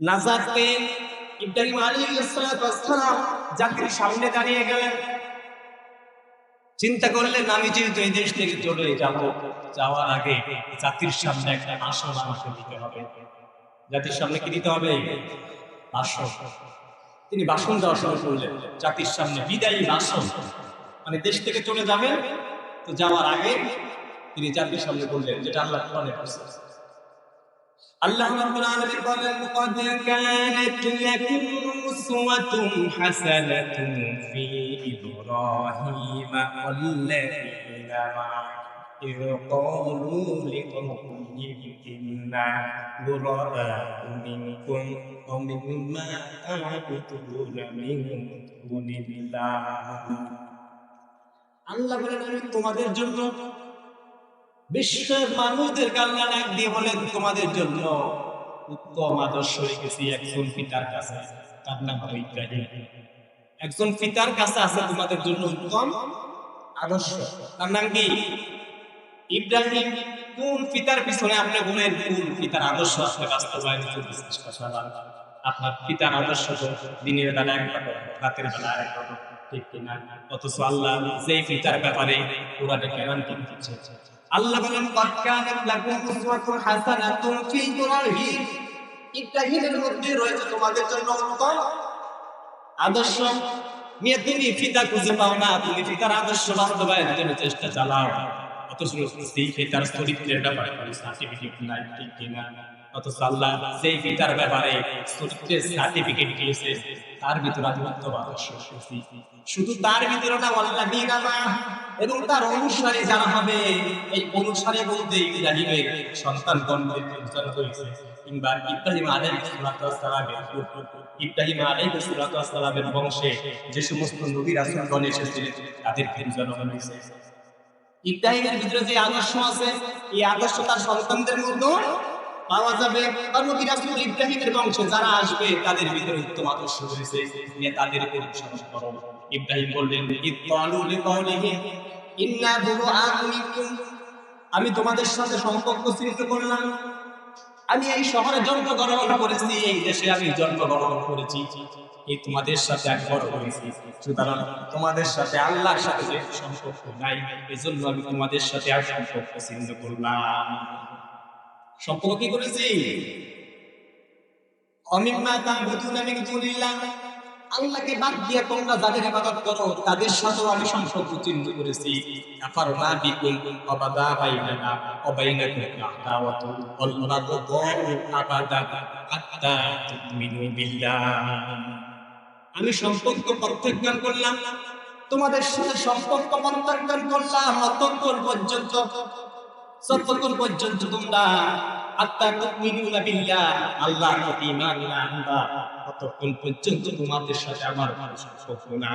নাজাত পেয়ে ইব্রাহিম আলাইহিস সালাম জাতির সামনে দাঁড়িয়ে গেলেন। চিন্তা করলেন, আমি যেহেতু এই দেশ থেকে চলে যাব, যাওয়ার আগে জাতির সামনে একটা আসন আমাকে দিতে হবে। জাতির সামনে কি দিতে হবে? আসন। তিনি ভাষণ দেওয়া শুরু করলেন, জাতির সামনে বিদায়ী ভাষণ। মানে দেশ থেকে চলে যাবেন? তো যাওয়ার আগে, তিনি জাতির সামনে বললেন, যেটা আল্লাহ কোরআনে বলেছেন। আল্লাহ রাব্বুল আলামিন বলেন قد كانت لكم أسوة حسنة في إبراهيم والذين معه إذ قالوا لقومهم إنا براء منكم ومما تعبدون من دون الله আল্লাহ বলেন আমি তোমাদের জন্য বিশ্বের মানুষদের কান্না ডাক দিয়ে বলেন তোমাদের জন্য উত্তম আদর্শ রেখেছি একজন পিতার কাছে। তার নাম হলো ইব্রাহিম। একজন পিতার কাছে আছে তোমাদের জন্য উত্তম আদর্শ। তার নাম কি? ইব্রাহিম। কোন পিতার পিছনে আপনি গুণের কোন পিতার আদর্শ আসলে বাস্তবায়ন আপনার পিতার আদর্শ দিনের বেলা এক রকম রাতের বেলা এক রকম ঠিক কিনা? অথচ আল্লাহ যেই পিতার ব্যাপারে কোরআনে গ্যারান্টি দিচ্ছে আল্লাহ বলেন, কদ কানাত লাকুম উসওয়াতুন হাসানাতুন ফি ইব্রাহিম ইব্রাহিমের মধ্যে রয়েছে তোমাদের জন্য উত্তম আদর্শ। নিয়ে তুমি ফিতা খুঁজে পাও না, তুমি ফিতার আদর্শ বাস্তবায়নের জন্য চেষ্টা চালাও। অথচ সেই ফিতার চরিত্রে এটা পারে সার্টিফিকেট নাই, ঠিক কিনা? অথচ আল্লাহ সেই পিতার ব্যাপারে সার্টিফিকেট দিয়েছে, তার ভিতরে। শুধু তার ভিতরে না এবং তার অনুসারী যারা হবে, এই অনুসারী বলতে সন্তান হয়েছে কিংবা ইব্রাহিম ইব্রাহিম বংশে যে সমস্ত নবী রাসূলগণ এসেছিলেন তাদের পরিচালনা হয়েছে ইব্রাহিমের ভিতরে যে আদর্শ আছে, এই আদর্শ তার সন্তানদের মধ্যে পাওয়া যাবে। আর নবী রাসূল ইব্রাহিমের বংশে যারা আসবে, তাদের ভিতরে উত্তম আদর্শ রয়েছে। নিয়ে করো। ইব্রাহিম বললেন ইত্তালু লিকাউলিহিম ইন্না আমি তোমাদের সাথে সম্পর্ক সৃষ্টি করলাম। আমি এই শহরে জন্মগ্রহণ করেছি। এই দেশে আমি জন্মগ্রহণ করেছি। এই তোমাদের সাথে এক বড় হয়েছি। সুতরাং তোমাদের সাথে আল্লাহর সাথে সম্পর্ক নাই, এজন্য আমি তোমাদের সাথে আর সম্পর্ক ছিন্ন করলাম। সম্পর্ক কি করেছি? আল্লাহকে বাদ দিয়ে তোমরা যাদের করো, তাদের আমি সম্পর্ক চিহ্ন করেছি। বিল্লাহ। আমি সম্পর্ক প্রত্যাখ্যান করলাম। তোমাদের সাথে সম্পর্ক প্রত্যাখ্যান করলাম। অতক্ষণ পর্যন্ত যতক্ষণ পর্যন্ত তোমরা আত্মা তুমিনুনা বিল্লাহ, আল্লাহর প্রতি ঈমান না আনবা। ততক্ষণ পর্যন্ত তোমাদের সাথে আমার কোনো সম্পর্ক না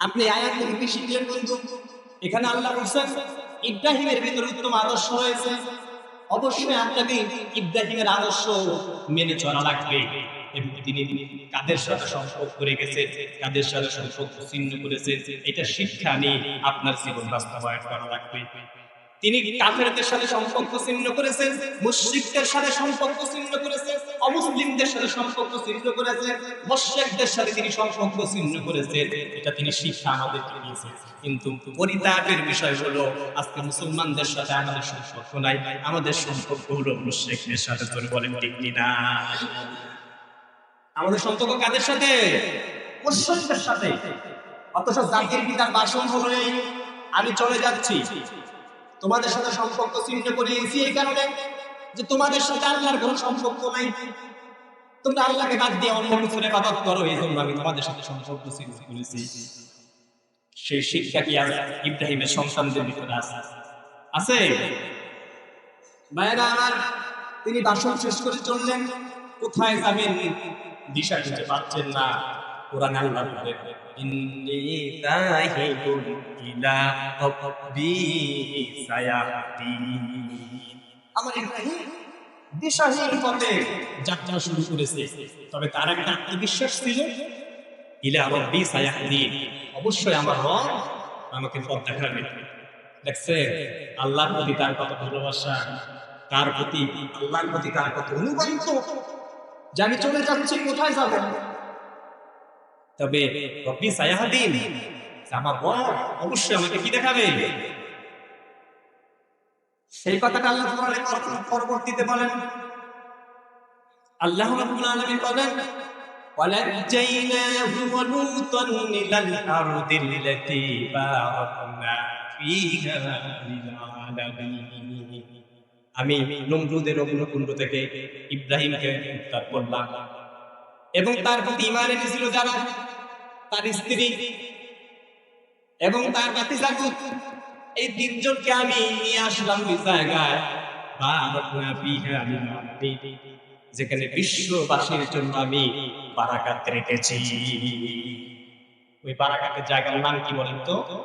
আপনি আয়াত থেকে শিখলেন বন্ধু এখানে আল্লাহ বলছেন, ইব্রাহিমের ভিতরে উত্তম আদর্শ রয়েছে। অবশ্যই আপনাকে ইব্রাহিমের আদর্শ মেনে চলা লাগবে। এবং তিনি কাদের সাথে সম্পর্ক রেখেছে কাদের সাথে সম্পর্ক ছিন্ন করেছে, এটা শিক্ষা নিয়ে আপনার জীবন বাস্তবায়ন করা লাগবে। তিনি কাফেরদের সাথে সম্পর্ক ছিন্ন করেছেন সাথে সম্পর্ক ছিন্ন করেছেন অমুসলিমদের সাথে সম্পর্ক ছিন্ন করেছেন সাথে তিনি সম্পর্ক ছিন্ন করেছেন এটা তিনি শিক্ষা আমাদেরকে দিয়েছেন কিন্তু পরিত্যাগের বিষয় হলো, আজকে মুসলমানদের সাথে আমাদের সম্পর্ক নাই, আমাদের সম্পর্ক হলো মুশরিকদের সাথে তোর কিনা? আমাদের সম্পর্ক কাদের সাথে? মুশরিকদের সাথে। অথচ জাতির পিতার বাসন আমি চলে যাচ্ছি। তোমাদের সাথে সম্পর্ক ছিন্ন করিয়েছি এই কারণে যে তোমাদের সাথে আল্লাহর কোনো সম্পর্ক নাই। তোমরা আল্লাহকে বাদ দিয়ে অন্য কিছুর ইবাদত করো, এই জন্য আমি তোমাদের সাথে সম্পর্ক ছিন্ন করেছি। সেই শিক্ষা কি আজ ইব্রাহিমের সন্তানদের ভিতরে আছে? আছে? ভাইয়েরা আমার, তিনি বাসন শেষ করে চললেন। কোথায় যাবেন দিশা খুঁজে পারছেন না। কোরআন আল্লাহ বলেন ইন্নী যাহিবুন ইলা রাব্বি সায়াহদিন আমার ইব্রাহিম দিশাহীন পথে যাত্রা শুরু করেছে। তবে তার একটা আত্মবিশ্বাস ছিল, ইলা রাব্বি সায়াহদিন অবশ্যই আমার রব আমাকে পথ দেখাবে। দেখছে আল্লাহর প্রতি তার কত ভালোবাসা কার প্রতি, আল্লাহর প্রতি কার কত অনুগত যে আমি চলে যাচ্ছি কোথায় যাব তবে রব্বি সায়াহাদিন আমার বড় অবশ্যই আমাকে কি দেখাবে সেই কথাটা আল্লাহ কোরআনে পরবর্তীতে বলেন আল্লাহ রাব্বুল আলামিন বলেন ونجيناه ولوطا إلى الأرض التي باركنا فيها للعالمين আমি নমরুদের অগ্নকুণ্ড থেকে ইব্রাহিমকে উদ্ধার করলাম। এবং তার প্রতি ইমান এনেছিল যারা? তার স্ত্রী। এবং তার বাতি জাগুত। এই তিনজনকে আমি নিয়ে আসলাম ওই জায়গায়। যেখানে বিশ্ববাসীর জন্য আমি বারাকাত রেখেছি। ওই বারাকাতের জায়গার নাম কি বলেন তো?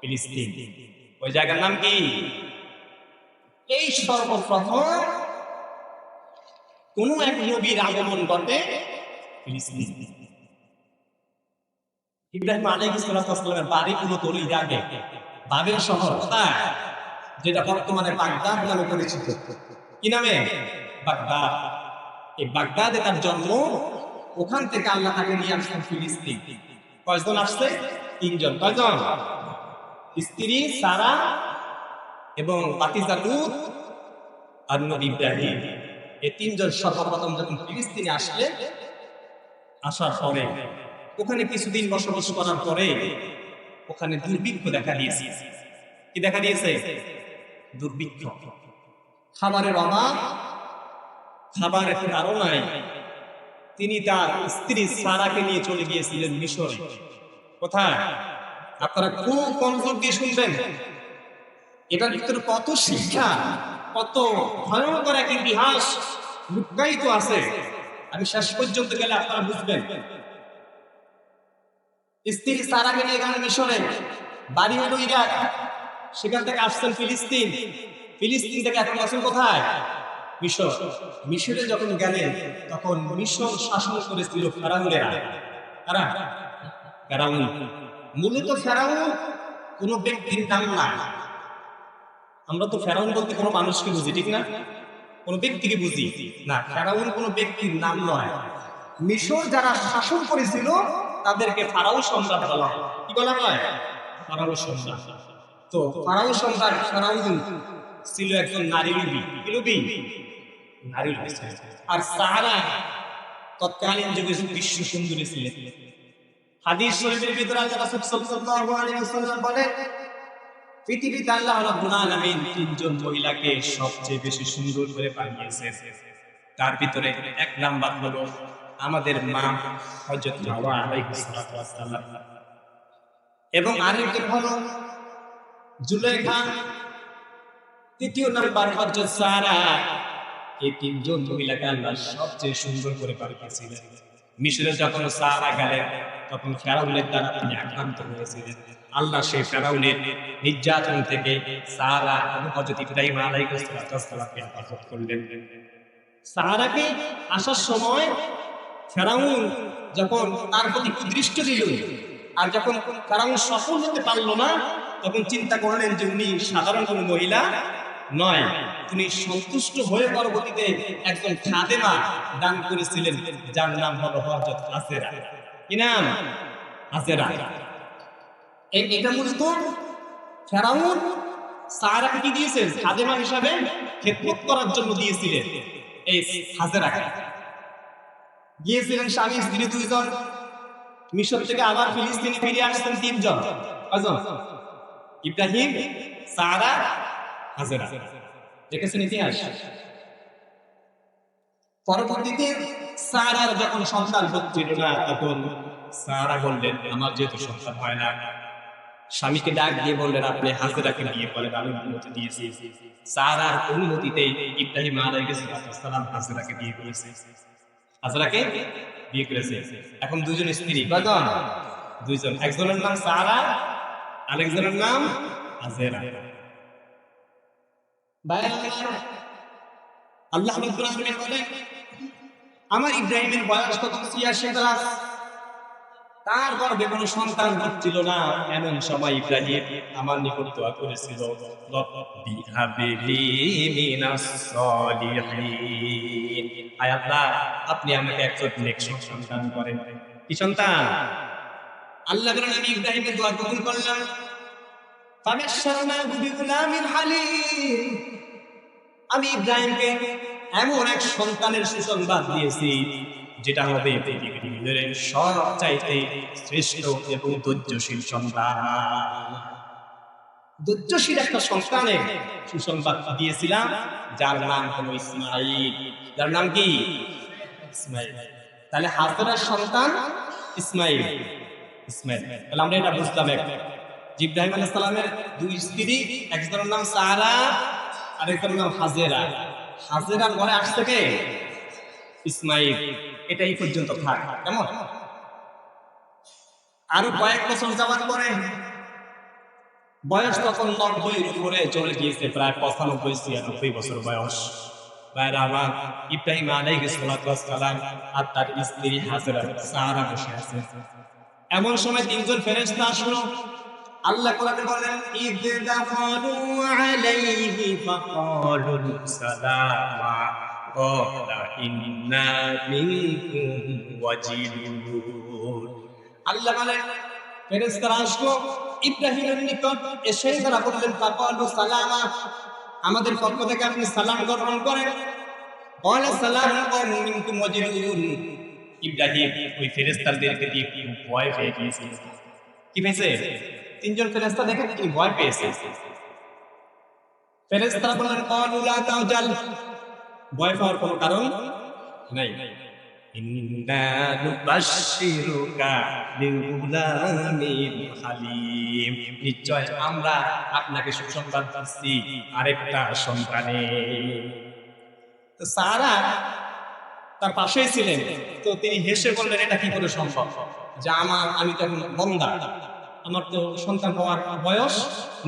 ফিলিস্তিন। ওই জায়গার নাম কি? এই সর্বপ্রথম কোন এক নবীর আগমন ঘটে ইব্রাহিম আলাইহিস সালামের বাড়ি মূলত ওই ইরাকে বাবেল শহর যেটা বর্তমানে বাগদাদ নামে পরিচিত। কি নামে? বাগদাদ। এই বাগদাদে তার জন্ম ওখান থেকে আল্লাহ তাকে নিয়ে আসছেন ফিলিস্তিন। কয়জন আসছে? তিনজন। কয়জন? স্ত্রী সারা এবং বাতিজা আর নবী ইব্রাহিম এই তিনজন সর্বপ্রথম যখন ফিলিস্তিনে আসলে, আসার পরে, ওখানে কিছুদিন বসবাস করার পরে, ওখানে দুর্ভিক্ষ দেখা দিয়েছে। কি দেখা দিয়েছে? দুর্ভিক্ষ। খাবারের অভাব খাবারের নাই। তিনি তার স্ত্রী সারাকে নিয়ে চলে গিয়েছিলেন মিশরে। কোথায়? আপনারা খুব মনোযোগ দিয়ে শুনবেন। এটার ভিতরে কত শিক্ষা, কত ভয়ঙ্কর এক ইতিহাস লুকায়িত আছে। আমি শেষ পর্যন্ত গেলে আপনারা বুঝবেন। স্ত্রী সারাকে নিয়ে গেলেন মিশরে বাড়ি হলো ইরাক। সেখান থেকে আসছেন ফিলিস্তিন। ফিলিস্তিন থেকে এখন আসেন কোথায়? মিশর। মিশরে যখন গেলেন, তখন মিশর শাসন করেছিল ফেরাউনেরা। কারা? ফেরাউন। মূলত ফেরাউন কোনো ব্যক্তির নাম না আমরা তো ফেরাউন বলতে কোনো মানুষকে বুঝি, ঠিক না? কোনো ব্যক্তিকে বুঝি? না, ফেরাউন কোনো ব্যক্তির নাম নয়। মিশর যারা শাসন করেছিল, তাদেরকে ফারাও সম্রাট বলা হয়। কি বলা হয়? ফারাও সম্রাট। তো ফারাও সম্রাট ফেরাউন ছিল একজন নারী কি লুবি নারী আর সাহারা তৎকালীন যুগে বিশ্ব সুন্দরী ছিলেন। হাদিস শরীফের ভিতরে আল্লাহ রাসূল সাল্লাল্লাহু আলাইহি ওয়াসাল্লাম বলেন পৃথিবীতে আল্লাহ রাব্বুল আলামিন তিনজন মহিলাকে সবচেয়ে বেশি সুন্দর করে বানিয়েছেন তার ভিতরে এক নাম্বার হলো আমাদের মা হযরত হাওয়া আলাইহিস সালাম। এবং আরেকজন হলো জুলেখা তৃতীয় নাম্বার হযরত সারা। এই তিনজন মহিলাকে আল্লাহ সবচেয়ে সুন্দর করে বানিয়েছিলেন। মিশরে যখন সারা গেলেন তখন ফেরাউনের দ্বারা তিনি আক্রান্ত হয়েছিলেন। আল্লাহ সেই ফেরাউনের নির্যাতন থেকে সারা এবং হযরত ইব্রাহিম আলাইহিস সালামকে হেফাজত করলেন। সাহারাকে আসার সময় ফেরাউন যখন তার প্রতি কুদৃষ্ট দিল আর যখন ফেরাউন সফল হতে পারল না, তখন চিন্তা করলেন যে উনি সাধারণ কোনো মহিলা নয়, তিনি সন্তুষ্ট হয়ে পরবর্তীতে একজন খাদেমা দান করেছিলেন, যার নাম হলো হযরত হাসেরা কি নাম? এই এটা মূলত ফেরাউন সারাকে কি দিয়েছেন? খাদেমা হিসাবে খেদমত করার জন্য দিয়েছিলেন এই হাজেরাকে। গিয়েছিলেন স্বামী স্ত্রী দুইজন, মিশর থেকে আবার ফিলিস্তিনে ফিরে আসছেন তিনজন। ইব্রাহিম সারা হাজেরা। দেখেছেন ইতিহাস? পরবর্তীতে সারার যখন সন্তান হচ্ছিল না তখন সারা বললেন, আমার যেহেতু সন্তান হয় না। স্বামীকে ডাক দিয়ে বললেন, আপনি হাজেরাকে বিয়ে করেন আমি অনুমতি দিয়েছি সারার অনুমতিতে ইব্রাহিম আলাইহিস সালাম হাজেরাকে বিয়ে করেছে। হাজেরাকে বিয়ে করেছে। এখন দুজন স্ত্রী। দুইজন। একজনের নাম সারা, আরেকজনের নাম হাজেরা। আল্লাহ বলেন, আমার ইব্রাহিমের বয়স তখন 86 প্লাস তার গর্ভে কোনো সন্তান হচ্ছিল না। এমন সময় ইব্রাহিম আমার নিকট দোয়া করেছিল আপনি আমাকে একজন সন্তান করেন। কি সন্তান? আল্লাহ আমি ইব্রাহিমের দোয়া কবুল করলাম। আমি ইব্রাহিমকে এমন এক সন্তানের সুসংবাদ দিয়েছি, যেটা হবে পৃথিবীর ভিতরে সবচাইতে শ্রেষ্ঠ এবং ধৈর্যশীল সন্তান। ধৈর্যশীল একটা সন্তানের সুসংবাদ দিয়েছিলাম, যার নাম হলো ইসমাইল যার নাম কি? ইসমাইল তাহলে হাজরার সন্তান ইসমাইল ইসমাইল তাহলে আমরা এটা বুঝলাম এক ইব্রাহিম আলাইহিস সালামের দুই স্ত্রী, একজনের নাম সারা আর একজনের নাম হাজেরা। হাজেরার ঘরে আসছে কে? ইসমাইল এটা এই পর্যন্ত থাক। কেমন? আরও কয়েক বছর যাওয়ার পরে বয়স তখন নব্বই উপরে চলে গিয়েছে, প্রায় পঁচানব্বই, ছিয়ানব্বই বছর বয়স। বাইরে আমার, ইব্রাহিম আলাইহিস সালাম আর তার স্ত্রী হাজেরা সারা বসে আছে। এমন সময় তিনজন ফেরেশতা আসলো। আল্লাহ বলেন ইন্না আল্লাহ আসলো আমাদের পক্ষ থেকে আপনি সালাম গ্রহণ করেন। ইব্রাহিম ওই ফেরেশতাদেরকে দিয়ে ভয় পেয়ে গিয়েছে কি পেয়েছে? তিনজন ফেরেশতা দেখে তিনি ভয় পেয়েছে। ফেরেশতারা বললেন ক্বালু লা তাওজাল ভয় পাওয়ার কোনো কারণ নাই। ইন্না নুবাশশিরুকা নিশ্চয় আমরা আপনাকে সুসংবাদ দিচ্ছি আরেকটা সন্তানে। তো সারা তার পাশেই ছিলেন। তো তিনি হেসে বললেন, এটা কি করে সম্ভব? যে আমার আমি তো এখন বন্দা। আমার তো সন্তান হওয়ার বয়স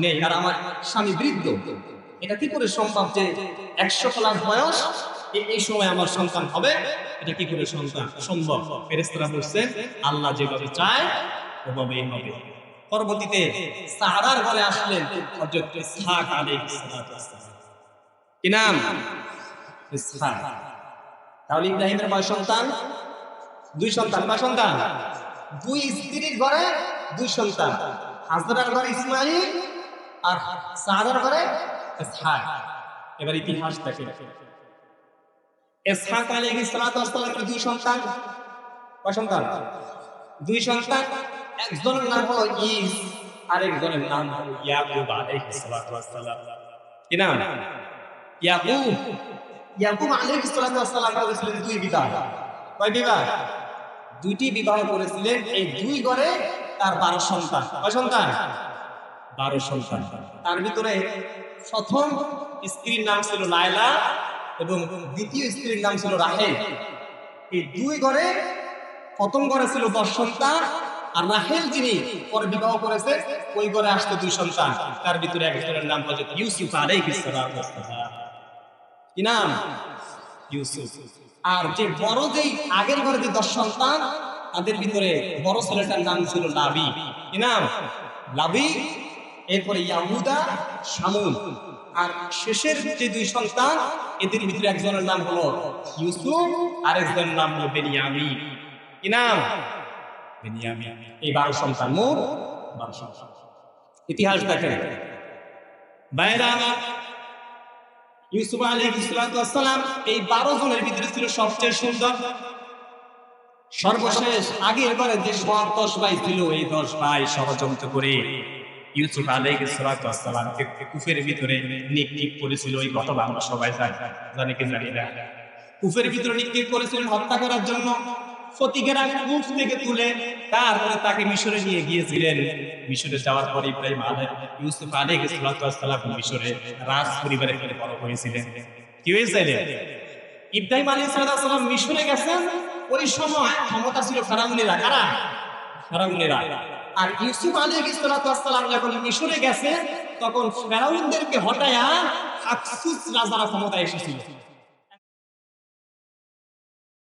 নেই আর আমার স্বামী বৃদ্ধ। এটা কি করে সম্ভব যে একশো প্লাস বয়স এই সময় আমার সন্তান হবে? এটা কি করে সন্তান সম্ভব? ফেরেস্তারা বলছেন, আল্লাহ যেভাবে চায়, ওভাবেই হবে। পরবর্তীতে সাহারার ঘরে আসলেন ইসহাক আলাইহিস কি নাম? ইসহাক। তাহলে ইব্রাহিমের কয় সন্তান? দুই সন্তান, বা সন্তান? দুই স্ত্রীর ঘরে দুই সন্তান, হাজরার ঘরে ইসমাইল আর সাদার ঘরে এবার ইতিহাস দেখে ইসহাক আলাইহিস সালাতু ওয়াস দুই সন্তান। কয় সন্তান? দুই সন্তান, একজনের নাম হলো ইস আরেকজনের নাম হলো ইয়াকুব আলাইহিস সালাতু ওয়াস কি নাম? ইয়াকুব। ইয়াকুব আলাইহিস সালাতু ওয়াস করেছিলেন দুই বিবাহ। কয় বিবাহ? দুইটি বিবাহ করেছিলেন এই দুই ঘরে তার বারো সন্তান। কয় সন্তান? বারো সন্তান। তার ভিতরে প্রথম স্ত্রীর নাম ছিল লায়লা এবং দ্বিতীয় স্ত্রীর নাম ছিল রাহেল। এই দুই ঘরে প্রথম ঘরে ছিল দশ সন্তান আর রাহেল যিনি পরে বিবাহ করেছে, ওই ঘরে আসতে দুই সন্তান। তার ভিতরে একজনের নাম হচ্ছে ইউসুফ আলাইহিস সালাম। কি নাম? ইউসুফ। আর যে বড় যেই আগের ঘরে যে দশ সন্তান তাদের ভিতরে বড় ছেলেটার নাম ছিল লাবি। কি নাম? লাবি, এরপরে ইয়াহুদা, শামুন। আর শেষের যে দুই সন্তান, এদের ভিতরে একজনের নাম হলো ইউসুফ আর একজনের নাম হলো বেনিয়ামি কি নাম? বেনিয়ামি এই বারো সন্তান মোট বারো সন্তান। ইতিহাস দেখেন। বাইরা, ইউসুফ আলাইহিসসালাম এই বারো জনের ভিতরে ছিল সবচেয়ে সুন্দর। সর্বশেষ আগের বারে যে সব দশ ভাই ছিল এই দশ ভাই ষড়যন্ত্র করে। ইউসুফ আলাইহিসসালামকে কুফের ভিতরে নিক্ষেপ করেছিল, এই ঘটনা আমরা সবাই জানি জানি কি জানি না। কুফের ভিতরে নিক্ষেপ করেছিলেন হত্যা করার জন্য। ফতিকেরা কূপ থেকে তুলে তারপরে তাকে মিশরে নিয়ে গিয়েছিলেন। মিশরে যাওয়ার পরে ইব্রাহিম আলাই, ইউসুফ আলাইহিসসালাম মিশরে রাজ পরিবারের থেকে বড় হয়েছিলেন। কি হয়েছিলেন ইব্রাহিম আলাইহিসসালাম মিশরে গেছেন? ওই সময় ক্ষমতা ছিল ফেরাউনেরা কারা? ফেরাউনেরা আর ইউসুফ আলী ইসলাতাম যখন মিশরে গেছে, তখন ফেরাউনদেরকে হটায়া আফসুস রাজারা ক্ষমতায় এসেছিল।